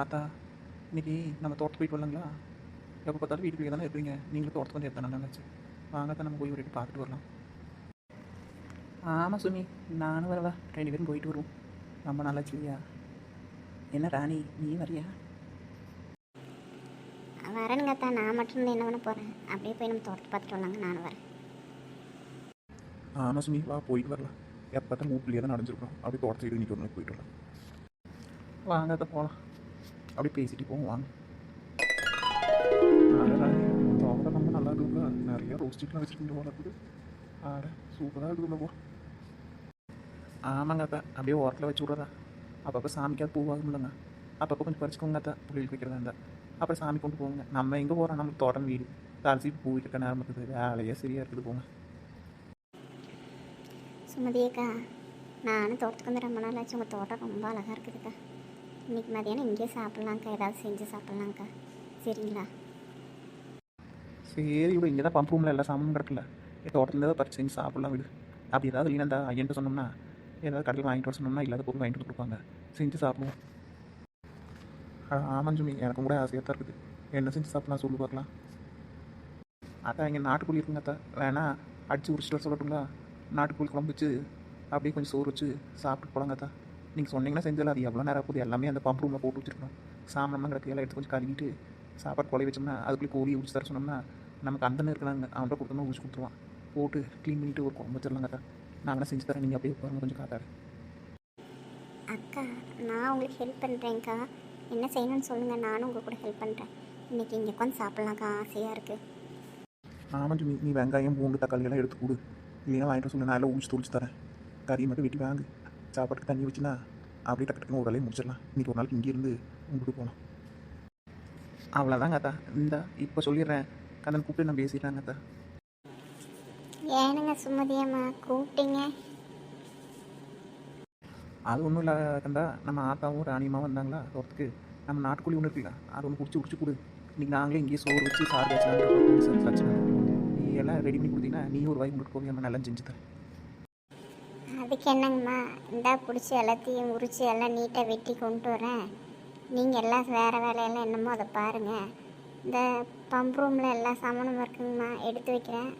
ஆத்தா இன்னைக்கு நம்ம தோட்டத்துக்கு போயிட்டு வரலாங்களா? எப்போ பார்த்தாலும் வீட்டுக்குள்ளே தானே இருக்கிறீங்க நீங்களும் தோட்டத்துக்கு வந்து எடுத்தா நல்லா இருந்துச்சு. வாங்க தான் நம்ம போய் ஒரு பார்த்துட்டு வரலாம். ஆமாம் சுமி நானும் வரவா. ரெண்டு பேரும் போயிட்டு வருவோம். ரொம்ப நல்லாச்சு இல்லையா? என்ன ராணி நீ வரியா? வரணுங்க தான் நான் மட்டும் என்ன பண்ண போகிறேன் அப்படியே போய் நம்ம தோட்டத்தை பார்த்துட்டு வரலாங்க. நானும் வரேன். ஆமாம் சுமி வா போயிட்டு வரலாம். எப்போ பார்த்தா மூப்பிலேயே தான் நடந்துருக்கோம். அப்படியே தோட்டத்தை சைடு நிற்க ஒரு போயிட்டு வரலாம். வாங்க போகலாம் அப்படியே பேசிட்டு போவோம் வாங்க தோட்டம் ரொம்ப நல்லா இருக்குங்களா நிறைய ரோஸ்டிக்லாம் வச்சுருக்கீங்க போல இருக்குது ஆட சூப்பராக இருக்குதுல்ல போ ஆமாங்க அத்தா அப்படியே ஓரத்தில் வச்சு விட்றதா அப்பப்போ சாமிக்காவது பூவாகும் இல்லைங்க அப்பப்போ கொஞ்சம் பறிச்சுக்கோங்க அத்தா புள்ளிகளுக்கு வைக்கிறதா இருந்தால் அப்புறம் சாமி கொண்டு போங்க நம்ம எங்கே போகிறோம் நம்மளுக்கு தோட்டம் வீடு தாழ்ச்சி பூ வைக்க நேரம் இருக்குது வேலையே சரியாக இருக்குது போங்க சுமதியக்கா நானும் தோட்டத்துக்கு வந்து ரொம்ப நாள் ஆச்சு உங்கள் தோட்டம் ரொம்ப அழகாக இருக்குதுக்கா இன்றைக்கி மதியானம் இங்கேயே சாப்பிட்லாங்க்கா ஏதாவது செஞ்சு சாப்பிட்லாங்க்கா சரிங்களா? சரி விடு. இங்கே தான் பம்ப் ரூமில் எல்லா சாமானும் கிடக்கல. தோட்டத்தில் ஏதாவது பறிச்சு செஞ்சு சாப்பிட்லாம் விடு. அப்படி ஏதாவது இல்லைன்னா இந்த ஐயன்ட்டு சொன்னோம்னா ஏதாவது கடையில் வாங்கிட்டு வர சொன்னோம்னா இல்லாத பொருள் வாங்கிட்டு கொடுப்பாங்க. செஞ்சு சாப்பிடுவோம். ஆமாம் சுமி. எனக்கும் கூட ஆசையாக தான் இருக்குது. என்ன செஞ்சு சாப்பிட்லாம் சொல்லு பார்க்கலாம். அதான் இங்கே நாட்டுக்கோழி இருக்குங்க அத்தா வேணா அடித்து உரிச்சிட்டு வர சொல்லட்டுங்களா நாட்டுக்கோழி குழம்பு வச்சு அப்படியே கொஞ்சம் சோறு வச்சு சாப்பிட்டு போலாங்க அத்தா நீங்கள் சொன்னீங்கன்னா செஞ்சல அது எவ்வளோ நேரம் போகுது எல்லாமே அந்த பம்ப் ரூமில் போட்டு வச்சிருக்கோம் சாமான்லாம் கிடக்கு எல்லாம் எடுத்து கொஞ்சம் கழுவிட்டு சாப்பாடு குழவி வச்சோம்னா அதுக்குள்ளே கோழியை உரிச்சு தர சொன்னோம்னா நமக்கு அந்த இருக்கிறாங்க அவன்கிட்ட கொடுத்தோம்னா உரிச்சு கொடுத்துருவான். போட்டு க்ளீன் பண்ணிட்டு ஒரு குழம்பு வச்சிடலாங்க அக்கா. நான் வேணா செஞ்சு தரேன். நீங்கள் அப்படியே பாருங்க கொஞ்சம் காத்தாரு. அக்கா நான் உங்களுக்கு ஹெல்ப் பண்ணுறேங்க்கா என்ன செய்யணும்னு சொல்லுங்கள் நானும் உங்கள் கூட ஹெல்ப் பண்ணுறேன் இன்னைக்கு இங்கே உட்காந்து சாப்பிட்லாம்க்கா. ஆசையாக இருக்குது ஆமாம் ஜிம்மி. நீ வெங்காயம் பூண்டு தக்காளி எல்லாம் எடுத்து கொடு. இல்லைன்னா வாங்கிட்டு சொல்லு. நான் எல்லாம் ஊற்றி தொளிச்சு தரேன். கறி மட்டும் வெட்டி வாங்கு. சாப்பாட்டுக்கு தண்ணி வச்சுனா அப்படியே டக்கு டக்குன்னு ஒரு வேலையை முடிச்சிடலாம். இன்னைக்கு ஒரு நாளைக்கு இங்கேருந்து உங்களுக்கு போகலாம். அவ்வளோதாங்க அத்தா. இந்த இப்போ சொல்லிடுறேன். கண்ணன் கூப்பிட்டு நான் பேசிடுறாங்க அத்தா. ஏனுங்க சுமதியம்மா கூப்பிட்டீங்க? அது ஒன்றும் இல்லை கண்டா நம்ம ஆத்தாவும் ராணியமாவும் வந்தாங்களா? தோட்டத்துக்கு நம்ம நாட்டுக்கோழி ஒன்று இருக்குல்ல அது ஒன்று பிடிச்சி பிடிச்சி கொடு. இன்னைக்கு நாங்களே இங்கேயே சோறு வச்சு சாறு வச்சுலாம் நீ எல்லாம் ரெடி பண்ணி கொடுத்தீங்கன்னா நீ ஒரு வாய் உங்களுக்கு நம்ம நல்லா செஞ்சு தரேன். அதுக்கு என்னங்கம்மா? இந்தா பிடிச்சி எல்லாத்தையும் உரித்து எல்லாம் நீட்டாக வெட்டி கொண்டு வரேன். நீங்கள் எல்லாம் வேறு வேலையெல்லாம் என்னமோ அதை பாருங்கள் இந்த பம்ப் ரூமில் எல்லா சாமானும் இருக்குங்கம்மா எடுத்து வைக்கிறேன்.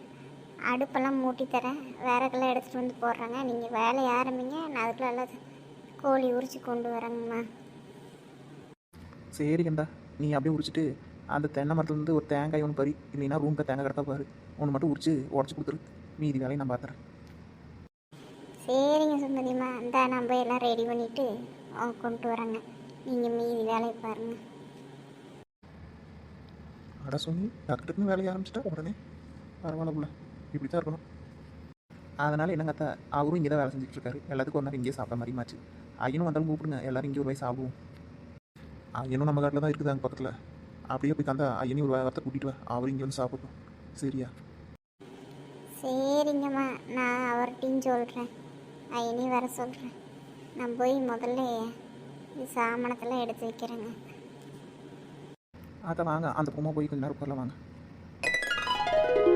அடுப்பெல்லாம் மூட்டி தரேன். வேறக்கெல்லாம் எடுத்துகிட்டு வந்து போடுறாங்க. நீங்கள் வேலையை ஆரம்பிங்க. நான் அதுக்குள்ள எல்லாம் கோழி உரித்து கொண்டு வரேங்கம்மா. சரி கண்டா நீ அப்படியே உரிச்சிட்டு அந்த தென்னை மரத்துலேருந்து ஒரு தேங்காய் ஒன்று பறி. இல்லைன்னா ரூம்க்கு தேங்காய் கிடக்கா பாரு. ஒன்று மட்டும் உரிச்சு உடச்சி கொடுத்துரு. மீதி வேலையை நான் பார்த்துறேன் சரிங்க சுந்தரிம்மா. இந்தா போய் எல்லாம் ரெடி பண்ணிவிட்டு கொண்டு வரேங்க நீங்கள் மீதி வேலையை பாருங்கள் அட சொல்லி டக்கு டக்குன்னு வேலையை ஆரம்பிச்சிட்டா? உடனே. பரவாயில்ல புள்ள. இப்படி தான் இருக்கணும். அதனால் என்னங்க அத்தா? அவரும் இங்கே தான் வேலை செஞ்சுட்டு இருக்காரு. எல்லாத்துக்கும் ஒரு நேரம் இங்கேயே சாப்பிட்ட மாதிரி மாச்சு ஐயனும் வந்தாலும் கூப்பிடுங்க. எல்லாரும் இங்கே ஒரு வாய் சாப்பிடுவோம். ஐயனும் நம்ம காட்டில் தான் இருக்குது அங்கே பக்கத்தில். அப்படியே போய் தந்தா ஐயனையும் ஒரு வாரத்தை கூட்டிட்டு வா. அவரும் இங்கே வந்து சாப்பிட்டோம் சரியா? சரிங்கம்மா. நான் அவர்கிட்டையும் சொல்கிறேன் ஐயனி வர சொல்கிறேன் நான் போய் முதல்ல இந்த சாமானத்தெல்லாம் எடுத்து வைக்கிறேங்க. அதை வாங்க. அந்த பொம்மை போய் கொஞ்ச நேரம் உட்காரலாம் வாங்க.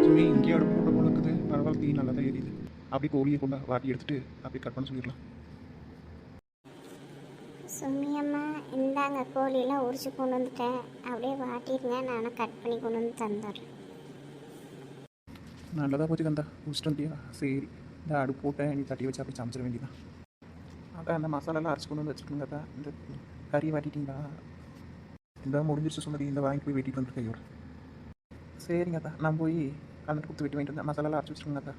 சுமி இங்கேயே அடுப்பு போட்ட போல இருக்குது. பரவாயில்ல தீ நல்லா தான் எரியுது. அப்படி கோழியை கொண்டா வாட்டி எடுத்துட்டு அப்படியே கட் பண்ண சொல்லிடலாம். சும்மியம்மா இந்தாங்க கோழியெல்லாம் உரிச்சு கொண்டு வந்துட்டேன். அப்படியே வாட்டிடுங்க நானும் கட் பண்ணி கொண்டு வந்து தந்துடுறேன். நல்லதாக போச்சு கந்தா. குடிச்சிட்டு வந்தியா சரி. இந்த அடுப்பு போட்டேன் நீ தட்டி வச்சு அப்படி சமைச்சிட வேண்டியதான் அதான் அந்த மசாலாலாம் அரைச்சி கொண்டு வந்து வச்சுக்கோங்க அதான் இந்த கறி வாட்டிட்டீங்களா இந்த முடிஞ்சிருச்சு சொன்னது இந்த வாங்கி போய் வெட்டிட்டு வந்துருக்கேன் கையோட. சரிங்க அத்தா நான் போய் கலந்து கொடுத்து வெட்டி வாங்கிட்டு வந்தேன். மசாலாலாம் அரைச்சி வச்சுருங்க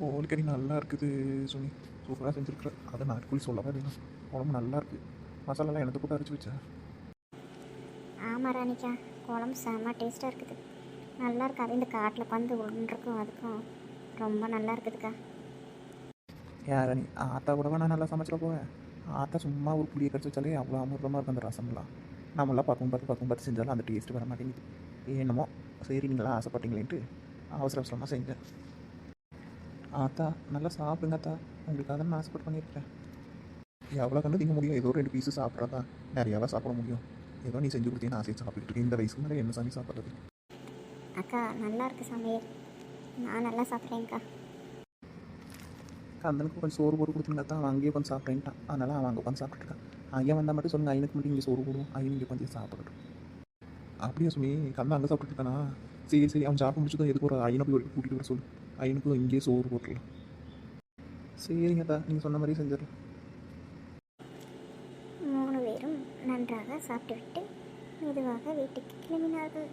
கோழிக்கறி நல்லா இருக்குது சுனி சூப்பராக செஞ்சுருக்குற. அதை நாட்டுக்குள்ளி சொல்லவே வேணும். குழம்பு நல்லா இருக்குது மசாலாலாம் எனக்கு போட்டு அரைச்சி வச்சா? ஆமாம் ராணிக்கா குழம்பு செம்ம டேஸ்ட்டாக இருக்குது. நல்லா இருக்காது. இந்த காட்டில் பந்து உருண்டுருக்கும் அதுக்கும் ரொம்ப நல்லா இருக்குதுக்கா யார நீ ஆத்தா கூடவா? நான் நல்லா சமைச்சிட போவேன். ஆத்தா சும்மா ஒரு புளியை கடிச்சு வச்சாலே அவ்வளோ அமிர்தமாக இருக்கும் அந்த ரசம்லாம். நம்மளாம் பக்கம் பார்த்து பக்கம் பார்த்து செஞ்சாலும் அந்த டேஸ்ட் வர மாட்டேங்குது. என்னமோ சரி நீங்களா ஆசைப்பட்டீங்களேன்ட்டு அவசர அவசரமாக செஞ்சேன். ஆத்தா நல்லா சாப்பிடுங்க ஆத்தா. உங்களுக்காக நான் ஆசைப்பட்டு பண்ணியிருக்கேன். எவ்வளோ கண்டு திங்க முடியும்? ஏதோ ரெண்டு பீஸு சாப்பிட்றதா? நிறையாவா சாப்பிட முடியும். ஏதோ நீ செஞ்சு கொடுத்தீங்கன்னா ஆசையை சாப்பிட்டுட்டு இந்த வயசுக்கு மேலே என்ன சாமி சாப்பிட்றது? அக்கா நல்லா இருக்கு சமையல் நான் நல்லா சாப்பிட்றேன்க்கா. கந்தனுக்கு கொஞ்சம் சோறு போட்டு கொடுத்தீங்கன்னா தான் அவன் அங்கேயே உட்காந்து சாப்பிட்டேன்ட்டான் அதனால் அவன் அங்கே உட்காந்து சாப்பிட்டுருக்கான் ஐயன் வந்தால் மட்டும் சொல்லுங்கள் ஐயனுக்கு மட்டும் இங்கே சோறு போடுவோம். ஐயன் இங்கே கொஞ்சம் சாப்பிடட்டும். அப்படியா சுமி? கந்தா அங்கே சாப்பிட்டுட்டு இருக்கானா? சரி சரி அவன் சாப்பிட்டு முடிச்சதும் எதுக்கு ஒரு ஐயனை போய் கூட்டிகிட்டு வர சொல்லு. ஐயனுக்கும் இங்கேயே சோறு போட்டுடலாம். சரிங்கதா நீங்கள் சொன்ன மாதிரி செஞ்சிடலாம். மூணு பேரும் நன்றாக சாப்பிட்டுவிட்டு மெதுவாக வீட்டுக்கு கிளம்பினார்கள்.